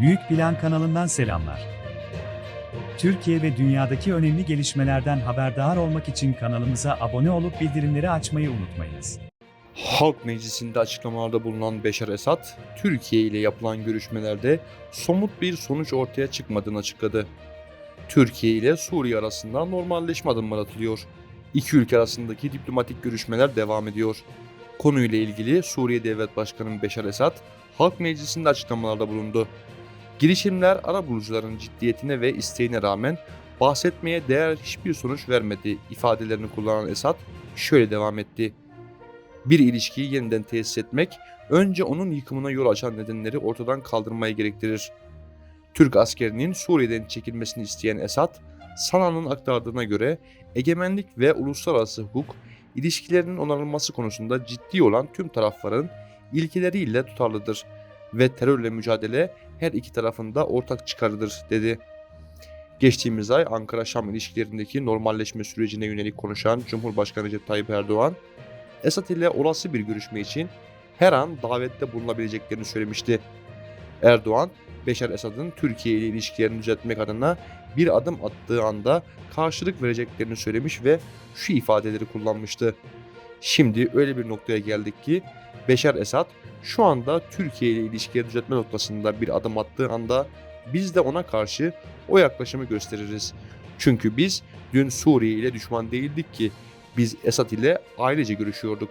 Büyük Plan kanalından selamlar. Türkiye ve dünyadaki önemli gelişmelerden haberdar olmak için kanalımıza abone olup bildirimleri açmayı unutmayınız. Halk Meclisi'nde açıklamalarda bulunan Beşar Esad, Türkiye ile yapılan görüşmelerde somut bir sonuç ortaya çıkmadığını açıkladı. Türkiye ile Suriye arasında normalleşme adımları atılıyor. İki ülke arasındaki diplomatik görüşmeler devam ediyor. Konuyla ilgili Suriye Devlet Başkanı Beşar Esad, Halk Meclisi'nde açıklamalarda bulundu. Girişimler arabulucuların ciddiyetine ve isteğine rağmen bahsetmeye değer hiçbir sonuç vermedi ifadelerini kullanan Esad şöyle devam etti. Bir ilişkiyi yeniden tesis etmek, önce onun yıkımına yol açan nedenleri ortadan kaldırmayı gerektirir. Türk askerinin Suriye'den çekilmesini isteyen Esad, Sana'nın aktardığına göre egemenlik ve uluslararası hukuk ilişkilerinin onarılması konusunda ciddi olan tüm tarafların ilkeleriyle tutarlıdır ve terörle mücadele her iki tarafında ortak çıkarıdır dedi. Geçtiğimiz ay Ankara-Şam ilişkilerindeki normalleşme sürecine yönelik konuşan Cumhurbaşkanı Recep Tayyip Erdoğan, Esad ile olası bir görüşme için her an davette bulunabileceklerini söylemişti. Erdoğan, Beşar Esad'ın Türkiye ile ilişkilerini düzeltmek adına bir adım attığı anda karşılık vereceklerini söylemiş ve şu ifadeleri kullanmıştı. Şimdi öyle bir noktaya geldik ki Beşar Esad şu anda Türkiye ile ilişkileri düzeltme noktasında bir adım attığı anda biz de ona karşı o yaklaşımı gösteririz. Çünkü biz dün Suriye ile düşman değildik ki biz Esad ile ailece görüşüyorduk.